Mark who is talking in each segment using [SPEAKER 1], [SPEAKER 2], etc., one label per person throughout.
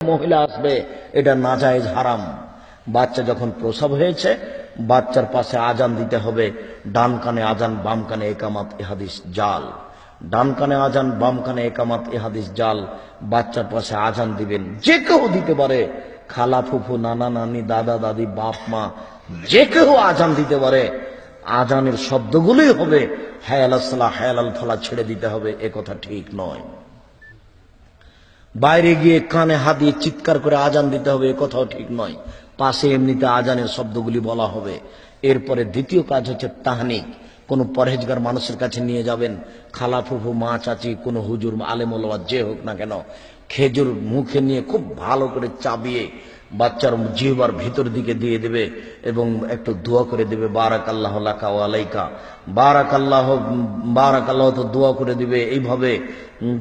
[SPEAKER 1] মহিলা আসবে, এটা নাজায়েজ হারাম। বাচ্চা যখন প্রসব হয়েছে, বাচ্চার পাশে আজান দিতে হবে, ডান কানে আজান, বাম কানে একামাত এহাদিস জাল। ডান কানে আজান, বাম কানে একামাত এহাদিস জাল। বাচ্চার পাশে আজান দিবেন, যে কেউ দিতে পারে। খালা ফুফু, নানা নানি, দাদা দাদি, বাপ মা, যে কেউ আজান দিতে পারে। আজানের শব্দগুলোই হবে, হায়াল আসলা হায়াল আল ফালা ছেড়ে দিতে হবে, এ কথা ঠিক নয়। বাইরে গিয়ে কানে হাত দিয়ে চিৎকার করে আজান দিতে হবে কথাও ঠিক নয়। পাশে এমনিতে আজানের শব্দগুলি বলা হবে। এরপরে দ্বিতীয় কাজ হচ্ছে তাহানিক। কোনো পরহেজগার মানুষের কাছে নিয়ে যাবেন। খালা ফুফু, মা চাচি, কোনো হুজুর আলেমোলা যে হোক না কেন, খেজুর মুখে নিয়ে খুব ভালো করে চাবিয়ে বাচ্চার জিহবার ভিতর দিকে দিয়ে দেবে এবং একটু দোয়া করে দেবে বারাক আল্লাহ লাকা ও আলাইকা। বারাক আল্লাহ বারাক আল্লাহ তো দোয়া করে দিবে এইভাবে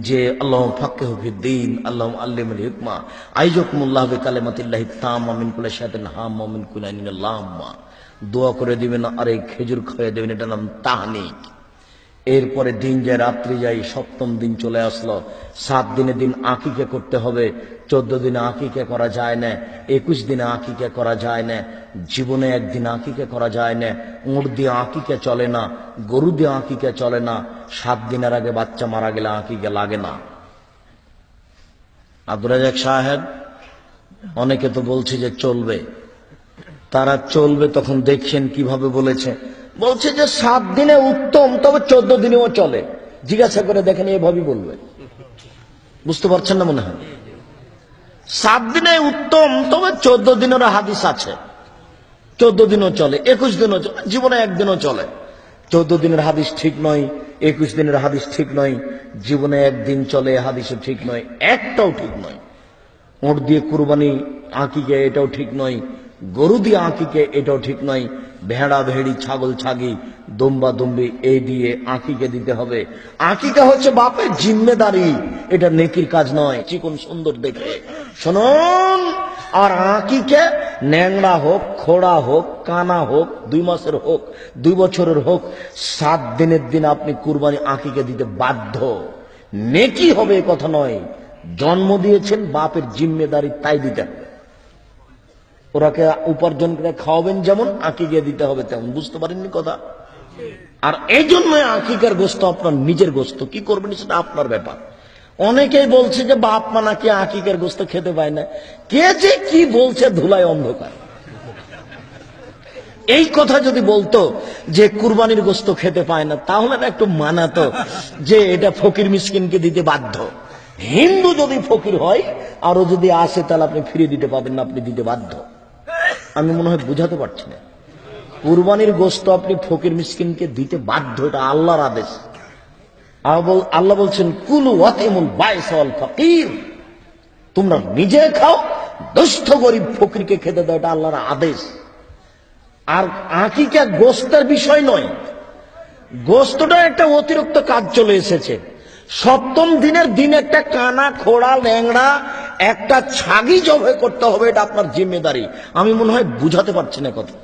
[SPEAKER 1] যে আল্লাহ ফাক্কে হফিদ্দিন আল্লাহ আল্লিম হিকমা। আইজকুমুল্লাহ কালেমাতিল্লাহ তাম আমিন কুল্লা শাহিন হাম আমিন কুলাইন আল্লাহ দোয়া করে দিবেন, আর খেজুর খাইয়ে দেবেন এটা নাম তাহনিক। এরপরে দিন যায় রাত্রি যাই, সপ্তম দিন চলে আসলো। সাত দিনের দিন আকিকে করতে হবে। চোদ্দ দিনে আকিকে করা যায় না। একুশ দিনে আকিকে করা যায় না। জীবনে একদিন আকিকে করা যায় না। উঁট দিয়ে আকিকে চলে না। গরু দিয়ে আকিকে চলে না। সাত দিনের আগে বাচ্চা মারা গেলে আঁকিকে লাগে না। আব্দুল রাজাক সাহেব, অনেকে তো বলছে যে চলবে। তারা চলবে তখন দেখছেন কীভাবে বলেছে। বলছে যে সাত দিনে উত্তম, তবে চোদ্দ দিনেও চলে। জিজ্ঞাসা করে দেখেন এভাবেই বলবে। বুঝতে পারছেন না মনে হয়? সাত দিনে উত্তম, তবে চোদ্দ দিনের হাদিস আছে। চোদ্দ দিনও চলে, একুশ দিনও চলে, জীবনে একদিনও চলে। চোদ্দ দিনের হাদিস ঠিক নয়, একুশ দিনের হাদিস ঠিক নয়, জীবনে একদিন চলে হাদিসও ঠিক নয়, একটাও ঠিক নয়। ওঁট দিয়ে কুরবানি আঁকি আঁকিকে এটাও ঠিক নয় গরু দিয়ে আঁকিকে এটাও ঠিক নয়, ভেড়া, ভেড়ি, ছাগল, ছাগি, দম্বা, দম্বি এই দিয়ে আঁকিকে দিতে হবে। আঁকিকা হচ্ছে বাপের জিম্মেদারি, এটা নেকির কাজ নয়, চিকন সুন্দর দেখে শুনুন, আর আঁকিকে ন্যাংড়া হোক, খোড়া হোক, কানা হোক, দুই মাসের হোক, দুই বছরের হোক, সাত দিনের দিন আপনি কুরবানি আঁকিকে দিতে বাধ্য। নেকি হবে কথা নয়, জন্ম দিয়েছেন বাপের জিম্মেদারি, তাই দিতে হবে। ওরাকে উপার্জন করে খাওয়াবেন যেমন, আঁকি আঁকিকে দিতে হবে তেমন। বুঝতে পারেননি কথা? আর এই জন্য আঁকিকার গোস্ত আপনার নিজের গোস্ত। কি করবেন সেটা আপনার ব্যাপার। অনেকেই বলছে যে বাপ মা নাকি আঁকিকার গোস্ত খেতে পায় না। কে যে কি বলছে ধুলায় অন্ধকার। এই কথা যদি বলতো যে কুরবানির গোস্ত খেতে পায় না, তাহলে একটু মানাতো যে এটা ফকির মিসকিনকে দিতে বাধ্য। হিন্দু যদি ফকির হয়, আরও যদি আসে, তাহলে আপনি ফিরিয়ে দিতে পারবেন না, আপনি দিতে বাধ্য। আমি মনে হয় বুঝাতে পারছি না। কুরবানির গোস্ত আপনি ফকির মিসকিনকে দিতে বাধ্য, এটা আল্লাহর আদেশ। আল্লাহ বলছেন, কুলু ওয়াতিমুল বাইসাল ফকির। তোমরা নিজে খাও, দুস্থ গরিব ফকিরকে খেতে দাও, এটা আল্লাহর আদেশ। আর আকিকা গোস্তের বিষয় নয়। গোস্তটা একটা অতিরিক্ত কাজ চলে এসেছে। সপ্তম দিনের দিন একটা কানা, খোড়া, ল্যাংড়া একটা ছাগি জবে করতে হবে, এটা আপনার জিম্মেদারি। আমি মনে হয় বুঝাতে পারছি না কথা।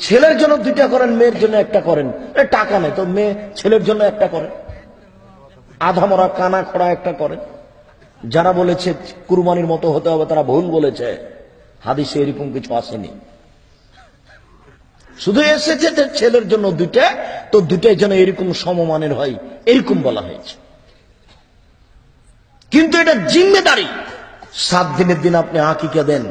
[SPEAKER 1] ছেলের জন্য দুইটা করেন, মেয়ের জন্য একটা করেন। টাকা নেই তো, মেয়ে ছেলের জন্য একটা করেন আধা মরা, কানা খোড়া একটা করেন যারা বলেছে কুরবানির মতো হতে হবে, তারা ভুল বলেছে। হাদিসে এরকম কিছু আসেনি। শুধু এসেছে ছেলের জন্য দুইটা, তো দুটাই যেন এরকম সমমানের হয়, এরকম বলা হয়েছে। কিন্তু এটা জিম্মেদারি। সাত দিনের দিন আপনি আঁকিকে দেন।